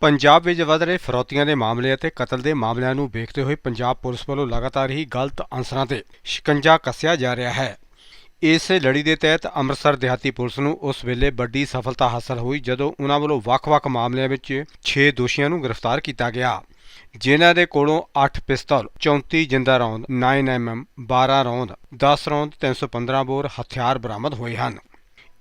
ਪੰਜਾਬ ਵਿੱਚ ਵਧ ਰਹੇ ਫਰੋਤੀਆਂ ਦੇ ਮਾਮਲੇ ਅਤੇ ਕਤਲ ਦੇ ਮਾਮਲਿਆਂ ਨੂੰ ਵੇਖਦੇ ਹੋਏ ਪੰਜਾਬ ਪੁਲਿਸ ਵੱਲੋਂ ਲਗਾਤਾਰ ਹੀ ਗਲਤ ਅਨਸਰਾਂ ਤੇ ਸ਼ਿਕੰਜਾ ਕੱਸਿਆ ਜਾ ਰਿਹਾ ਹੈ। ਇਸ ਲੜੀ ਦੇ ਤਹਿਤ ਅੰਮ੍ਰਿਤਸਰ ਦਿਹਾਤੀ ਪੁਲਿਸ ਨੂੰ ਉਸ ਵੇਲੇ ਵੱਡੀ ਸਫਲਤਾ ਹਾਸਲ ਹੋਈ ਜਦੋਂ ਉਹਨਾਂ ਵੱਲੋਂ ਵੱਖ-ਵੱਖ ਮਾਮਲਿਆਂ ਵਿੱਚ 6 ਦੋਸ਼ੀਆਂ ਨੂੰ ਗ੍ਰਿਫਤਾਰ ਕੀਤਾ ਗਿਆ। ਜਿਨ੍ਹਾਂ ਦੇ ਕੋਲੋਂ 8 ਪਿਸਤੌਲ 34 ਜਿੰਦਾ ਰੌਂਦ 9mm 12 ਰੌਂਦ 10 ਰੌਂਦ 315 ਬੋਰ ਹਥਿਆਰ ਬਰਾਮਦ ਹੋਏ ਹਨ।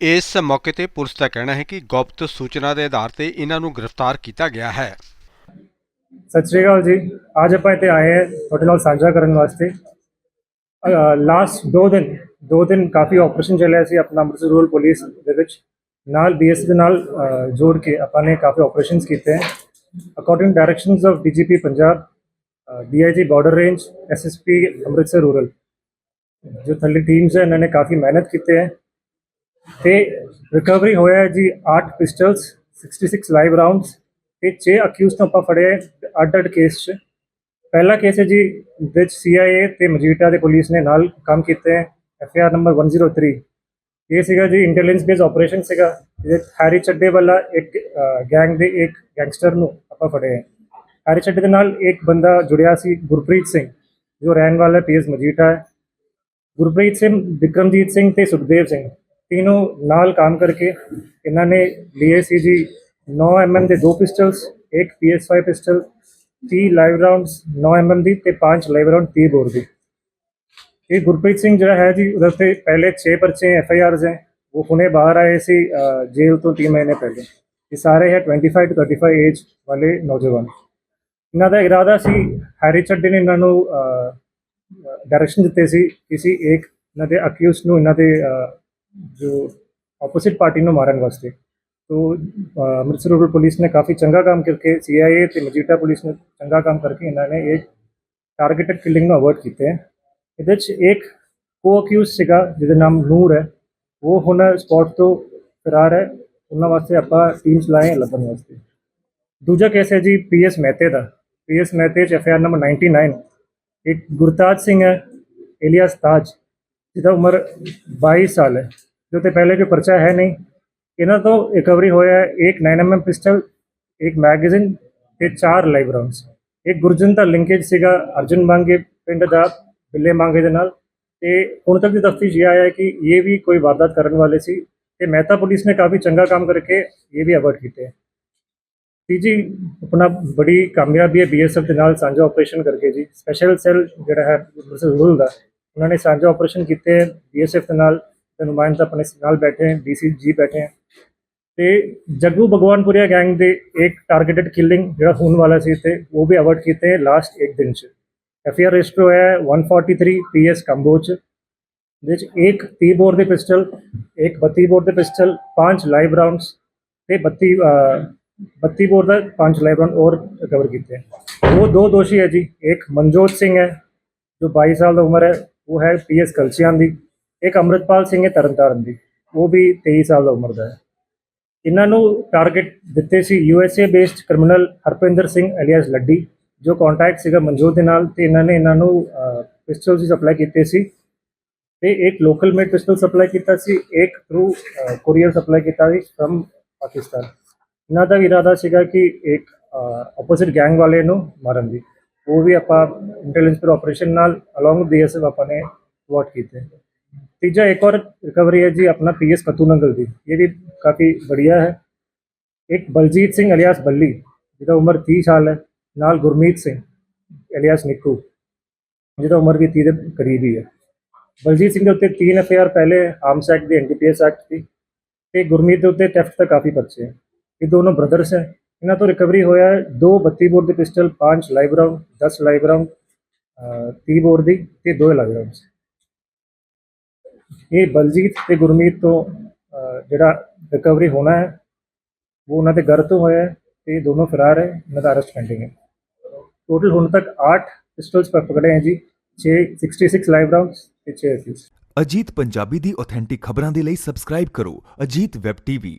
ਇਸ ਮੌਕੇ ਤੇ ਪੁਲਿਸ ਦਾ ਕਹਿਣਾ ਹੈ ਕਿ ਗੁਪਤ ਸੂਚਨਾ ਦੇ ਆਧਾਰ ਤੇ ਇਹਨਾਂ ਨੂੰ ਗ੍ਰਿਫਤਾਰ ਕੀਤਾ ਗਿਆ ਹੈ। ਸਤਿ ਸ਼੍ਰੀ ਅਕਾਲ ਜੀ। ਅੱਜ ਆਪਾਂ ਇੱਥੇ ਆਏ ਹਾਂ ਤੁਹਾਡੇ ਨਾਲ ਸਾਂਝਾ ਕਰਨ ਵਾਸਤੇ। ਲਾਸਟ 2 ਦਿਨ 2 ਦਿਨ ਕਾਫੀ ਆਪਰੇਸ਼ਨ ਚੱਲਿਆ ਸੀ ਆਪਣਾ ਅੰਮ੍ਰਿਤਸਰ ਰੂਰਲ ਪੁਲਿਸ ਦੇ ਵਿੱਚ। ਨਾਲ ਬੀਐਸ ਦੇ ਨਾਲ ਜੋੜ ਕੇ ਆਪਾਂ ਨੇ ਕਾਫੀ ਆਪਰੇਸ਼ਨਸ ਕੀਤੇ ਹੈ। According directions of DGP Punjab DIG border range SSP Amritsar rural. ਜੋ ਥੱਲੇ ਟੀਮਸ ਹੈ, ਇਹਨਾਂ ਨੇ ਕਾਫੀ ਮਿਹਨਤ ਕੀਤੇ ਹੈ। ਤੇ ਰਿਕਵਰੀ ਹੋਇਆ ਜੀ 8 ਪਿਸਟਲਸ 66 ਲਾਈਵ ਰਾਉਂਡਸ ਤੇ 6 ਅਕਿਊਜ਼ ਤੋਂ ਆਪਾਂ ਫੜੇ ਅੱਡ ਅੱਡ ਕੇਸ 'ਚ। ਪਹਿਲਾ ਕੇਸ ਹੈ ਜੀ ਵਿੱਚ ਸੀਆਈਏ ਤੇ ਮਜੀਠਾ ਦੇ ਪੁਲਿਸ ਨੇ ਨਾਲ ਕੰਮ ਕੀਤੇ ਹੈ ਐਫਆਰ ਨੰਬਰ 103 ਇਹ ਸੀਗਾ ਜੀ ਇੰਟੈਲੀਜੈਂਸ ਬੇਸ ਆਪਰੇਸ਼ਨ ਸੀਗਾ, ਜਿਹਦੇ 'ਚ ਹੈਰੀ ਚੱਡੇ ਵਾਲਾ ਇੱਕ ਗੈਂਗ ਦੇ ਇੱਕ ਗੈਂਗਸਟਰ ਨੂੰ ਆਪਾਂ ਫੜੇ ਹੈਰੀ ਚੱਡੇ ਦੇ ਨਾਲ ਇੱਕ ਬੰਦਾ ਜੁੜਿਆ ਸੀ ਗੁਰਪ੍ਰੀਤ ਸਿੰਘ, ਜੋ ਰਹਿਣ ਵਾਲਾ ਪੀਐਸ ਮਜੀਠਾ ਹੈ। ਗੁਰਪ੍ਰੀਤ ਸਿੰਘ, ਵਿਕਰਮਜੀਤ ਸਿੰਘ ਤੇ ਸੁਖਦੇਵ ਸਿੰਘ। तीनों नाल काम करके इन्होंने लिए सी जी नौ एम एम के दो पिस्टल्स एक पी एस फाइव पिस्टल तीह लाइव राउंड्स नौ एम एम की ते पांच लाइव राउंड तीह बोर की ये गुरप्रीत सिंह जो है जी उधर से पहले छः पर्चे एफ आई आर हैं वो हुने बाहर आए सी अ, जेल तो तीन महीने पहले ये सारे है twenty five to thirty five age वाले नौजवान ਇਹਨਾਂ ਦਾ ਇਰਾਦਾ ਸੀ ਹੈਰੀ ਚੱਡੇ ਨੇ ਇਹਨਾਂ ਨੂੰ ਡਾਇਰੈਕਸ਼ਨ ਦਿੱਤੇ ਸੀ ਕਿਸੇ ਇੱਕ ਇਹਨਾਂ ਦੇ ਅਕਿਊਜ਼ ਨੂੰ ਇਹਨਾਂ ਦੇ ਅ, ਜੋ ਆਪੋਜ਼ਿਟ ਪਾਰਟੀ ਨੂੰ ਮਾਰਨ ਵਾਸਤੇ ਤੋ ਅੰਮ੍ਰਿਤਸਰ ਰੂਰਲ ਪੁਲਿਸ ਨੇ ਕਾਫੀ ਚੰਗਾ ਕੰਮ ਕਰਕੇ ਸੀਆਈਏ ਤੇ ਮਜੀਠਾ ਪੁਲਿਸ ਨੇ ਚੰਗਾ ਕੰਮ ਕਰਕੇ ਇਹਨਾਂ ਨੇ ਇਹ ਟਾਰਗੇਟਡ ਕਿਲਿੰਗ ਨੂੰ ਅਵੋਇਡ ਕੀਤੇ ਹੈ ਇਹਦੇ ਚ ਇੱਕ ਕੋ ਅਕਿਊਜ਼ ਸੀਗਾ ਜਿਹਦਾ ਨਾਮ ਨੂਰ ਹੈ ਉਹ ਹੁਣ ਸਪੌਟ ਤੋਂ ਫਰਾਰ ਹੈ ਉਹਨਾਂ ਵਾਸਤੇ ਆਪਾਂ ਟੀਮ ਚਲਾਏ ਲੱਭਣ ਵਾਸਤੇ ਦੂਜਾ ਕੇਸ ਹੈ ਜੀ ਪੀਐਸ ਮਹਿਤੇ ਦਾ ਪੀਐਸ ਮਹਿਤੇ ਚ ਐਫਆਰ ਨੰਬਰ 99 ਇੱਕ ਗੁਰਤਾਜ ਸਿੰਘ ਹੈ ਏਲੀਅਸ ਤਾਜ ਜਿਹਦਾ ਉਮਰ 22 ਸਾਲ ਹੈ, ਜੋ ਤੇ ਪਹਿਲੇ ਕੋਈ ਪਰਚਾ ਹੈ ਨਹੀਂ। ਇਹਨਾਂ ਤੋਂ ਰਿਕਵਰੀ ਹੋਇਆ ਹੈ ਇੱਕ 9mm ਪਿਸਟਲ ਇੱਕ ਮੈਗਜ਼ੀਨ ਤੇ ਚਾਰ ਲਾਈਵ ਰਾਉਂਡਸ ਇੱਕ ਗੁਰਜਨ ਦਾ ਲਿੰਕੇਜ ਸੀਗਾ, ਅਰਜਨ ਮੰਗੇ ਪਿੰਡ ਦਾ, ਬਿੱਲੇ ਮੰਗੇ ਦੇ ਨਾਲ। ਤੇ ਹੁਣ ਤੱਕ ਦੀ ਤਫਤੀਸ਼ ਇਹ ਆਇਆ ਕਿ ਇਹ ਵੀ ਕੋਈ ਵਾਰਦਾਤ ਕਰਨ ਵਾਲੇ ਸੀ। ਤੇ ਮਹਿਤਾ ਪੁਲਿਸ ਨੇ ਕਾਫੀ ਚੰਗਾ ਕੰਮ ਕਰਕੇ ਇਹ ਵੀ ਅਵਰਟ ਕੀਤੇ ਹੈ ਤੀਜੀ ਆਪਣਾ ਬੜੀ ਕਾਮਯਾਬੀ ਹੈ ਬੀਐਸਐਫ ਦੇ ਨਾਲ ਸਾਂਝਾ ਆਪਰੇਸ਼ਨ ਕਰਕੇ ਜੀ। ਸਪੈਸ਼ਲ ਸੈੱਲ ਜਿਹੜਾ ਹੈ ਰੂਲ ਦਾ। ਉਹਨਾਂ ਨੇ ਸਾਂਝਾ ਆਪਰੇਸ਼ਨ ਕੀਤੇ ਬੀਐਸਐਫ ਦੇ ਨਾਲ, ਤੇ ਨੁਮਾਇੰਦੇ ਆਪਣੇ ਨਾਲ ਬੈਠੇ ਹੈ ਡੀਸੀਜੀ ਬੈਠੇ ਹੈ ਤੇ ਜੱਗੂ ਭਗਵਾਨਪੁਰੀਆ ਗੈਂਗ ਦੇ ਇੱਕ ਟਾਰਗੇਟਡ ਕਿਲਿੰਗ ਜਿਹੜਾ ਹੋਣ ਵਾਲਾ ਸੀ ਤੇ ਉਹ ਵੀ ਅਵਰਟ ਕੀਤੇ ਲਾਸਟ ਇੱਕ ਦਿਨ ਚ। ਐਫਆਰ ਰਜਿਸਟਰ ਹੋਇਆ ਹੈ 143 ਪੀਐਸ ਕੰਬੋਚ ਜਿਸ 'ਚ। ਇੱਕ 30 ਬੋਰ ਦੇ ਪਿਸਟਲ, ਇੱਕ 32 ਬੋਰ ਦੇ ਪਿਸਟਲ, ਪੰਜ ਲਾਈਵ ਰਾਉਂਡਸ ਤੇ 32 32 ਬੋਰ ਦਾ ਪੰਜ ਲਾਈਵ ਰਾਉਂਡ ਔਰ ਕਵਰ ਕੀਤੇ ਉਹ ਦੋ ਦੋਸ਼ੀ ਹੈ ਜੀ। ਇੱਕ ਮਨਜੋਤ ਸਿੰਘ ਹੈ, ਜੋ 22 ਸਾਲ ਦੀ ਉਮਰ ਹੈ ਉਹ ਹੈ ਪੀਐਸ ਕਲਸੀਆਂ ਦੀ, ਇੱਕ ਅੰਮ੍ਰਿਤਪਾਲ ਸਿੰਘ ਹੈ ਤਰਨਤਾਰਨ ਦੀ, ਉਹ ਵੀ 23 ਸਾਲ ਦਾ ਉਮਰ ਦਾ ਹੈ। ਇਹਨਾਂ ਨੂੰ ਟਾਰਗੇਟ ਦਿੱਤੇ ਸੀ USA based criminal Harpinder Singh alias Laddi, ਜੋ ਕੰਟੈਕਟ ਸੀਗਾ ਮਨਜੋਤ ਦੇ ਨਾਲ ਤੇ ਇਹਨਾਂ ਨੇ ਇਹਨਾਂ ਨੂੰ ਪਿਸਟਲ ਵੀ ਸਪਲਾਈ ਕੀਤੇ ਸੀ ਤੇ ਇੱਕ ਲੋਕਲ ਮੇਡ ਪਿਸਟਲ ਸਪਲਾਈ ਕੀਤਾ ਸੀ, ਇੱਕ ਥਰੂ ਕੋਰੀਅਰ ਸਪਲਾਈ ਕੀਤਾ ਸੀ ਫਰਮ ਪਾਕਿਸਤਾਨ। ਇਹਨਾਂ ਦਾ ਵੀ ਇਰਾਦਾ ਸੀਗਾ ਕਿ ਇੱਕ ਆਪੋਜ਼ਿਟ ਗੈਂਗ ਵਾਲੇ ਨੂੰ ਮਾਰਨ ਦੀ। ਉਹ ਵੀ ਆਪਾਂ ਇੰਟੈਲੀਜੈਂਸ ਪਰ ਆਪਰੇਸ਼ਨ ਨਾਲ ਅਲੋਂਗ ਵਿਦ ਡੀਐਸਐਫ ਆਪਾਂ ਨੇ ਵਾਟ ਕੀਤੇ ਤੀਜਾ ਇੱਕ और रिकवरी है जी अपना पीएस कतूनंगल ਦੀ ਇਹ ਵੀ ਕਾਫੀ बढ़िया ਹੈ ਇੱਕ ਬਲਜੀਤ ਸਿੰਘ ਅਲਿਆਸ ਬੱਲੀ ਜਿਹਦਾ ਉਮਰ 30 ਸਾਲ ਹੈ ਨਾਲ ਗੁਰਮੀਤ ਸਿੰਘ ਅਲਿਆਸ ਨਿੱਕੂ ਜਿਹਦਾ ਉਮਰ ਵੀ 30 ਦੇ ਕਰੀਬ ਹੀ ਹੈ ਬਲਜੀਤ ਸਿੰਘ ਦੇ ਉੱਤੇ 3 ਐਫਆਰ ਪਹਿਲੇ ਆਰਮਸ ਐਕਟ ਦੀ ਐਨਡੀਪੀਐਸ ਐਕਟ ਦੀ ਤੇ ਗੁਰਮੀਤ ਦੇ ਉੱਤੇ ਥੈਫਟ ਦਾ ਕਾਫੀ ਪਰਚੇ ਹੈ ਇਹ ਦੋਨੋਂ ਬ੍ਰਦਰਸ ਹੈ ਇਹਨਾਂ ਤੋਂ ਰਿਕਵਰੀ ਹੋਇਆ ਹੈ। ਦੋ 32 ਬੋਰ ਦੇ pistol 5 live round 10 live round 30 bore ਦੀ ਤੇ ਦੋ ਲਾਈਵ ਰਾਉਂਡਸ ਇਹ ਬਲਜੀਤ ਤੇ ਗੁਰਮੀਤ ਤੋਂ ਜਿਹੜਾ ਰਿਕਵਰੀ ਹੋਣਾ ਹੈ, ਉਹ ਉਹਨਾਂ ਦੇ ਘਰ ਤੋਂ ਹੋਇਆ ਹੈ ਤੇ ਇਹ ਦੋਨੋਂ ਫਰਾਰ ਹੈ, ਇਹਨਾਂ ਦਾ ਅਰੈਸਟ ਪੈਂਡਿੰਗ ਹੈ। ਟੋਟਲ ਹੁਣ ਤੱਕ 8 ਪਿਸਟਲਸ ਪਕੜੇ ਹੈ ਜੀ 6 66 ਲਾਈਵ ਰਾਉਂਡਸ ਤੇ 6 ਅਕਿਊਜ਼ ਅਜੀਤ ਪੰਜਾਬੀ ਦੀ ਆਥੈਂਟਿਕ ਖਬਰਾਂ ਦੇ ਲਈ ਸਬਸਕ੍ਰਾਈਬ ਕਰੋ ਅਜੀਤ ਵੈਬ ਟੀਵੀ